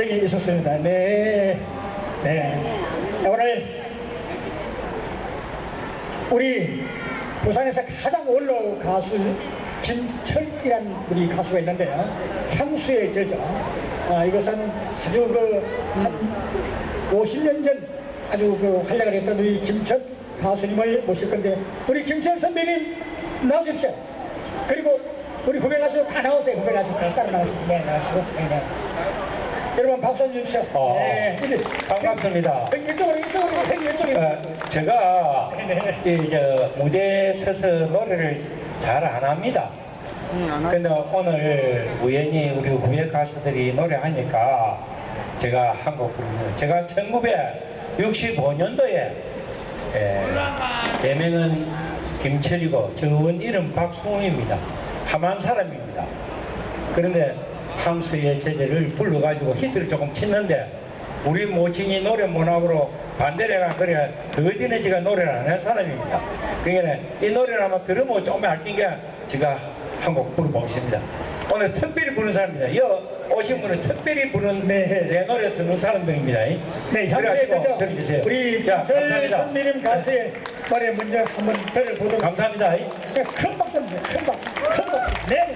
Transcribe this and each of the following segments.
적이 있었습니다. 네. 네. 오늘 우리 부산에서 가장 원로 가수 김철이란 우리 가수가 있는데요. 향수의 저죠. 아, 이것은 아주 그 한 50년 전 아주 그 활약을 했던 우리 김철 가수님을 모실 건데 우리 김철 선배님 나와주십시오. 그리고 우리 후배 가수 다 나오세요. 후배 가수 다 따라 나오시고. 네, 나오시고. 네, 네. 여러분 박수 한번 주십시오. 어, 네. 반갑습니다. 여기 이쪽으로, 이쪽으로, 이쪽으로. 어, 제가 이저 무대에 서서 노래를 잘 안 합니다. 근데 오늘 우연히 우리 후배 가수들이 노래하니까 제가 한 곡 부르는 제가 1965년도에 예명은 김철이고 저은 이름 박수홍입니다. 함한 사람입니다. 그런데 항수의 제재를 불러가지고 히트를 조금 쳤는데 우리 모친이 노래 문학으로 반대래가 그래 그 어디는 제가 노래를 안한 사람입니다. 그러니까 이 노래를 아마 들으면 좀 알긴 게 제가 한 곡 부르보겠습니다. 오늘 특별히 부른 사람입니다. 여 오신 분은 특별히 부른 네. 내 노래 듣는 사람들입니다. 네, 향수의 저죠. 들어주세요. 우리 자. 선배님 가수의 노래 먼저 한번 들어보도록 감사합니다. 큰 박수입니다. 큰 박수. 큰 박수. 네.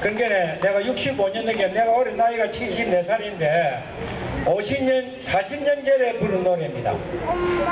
그러니까 내가 65년 되게 내가 올해 나이가 74살인데 50년, 40년 전에 부른 노래입니다.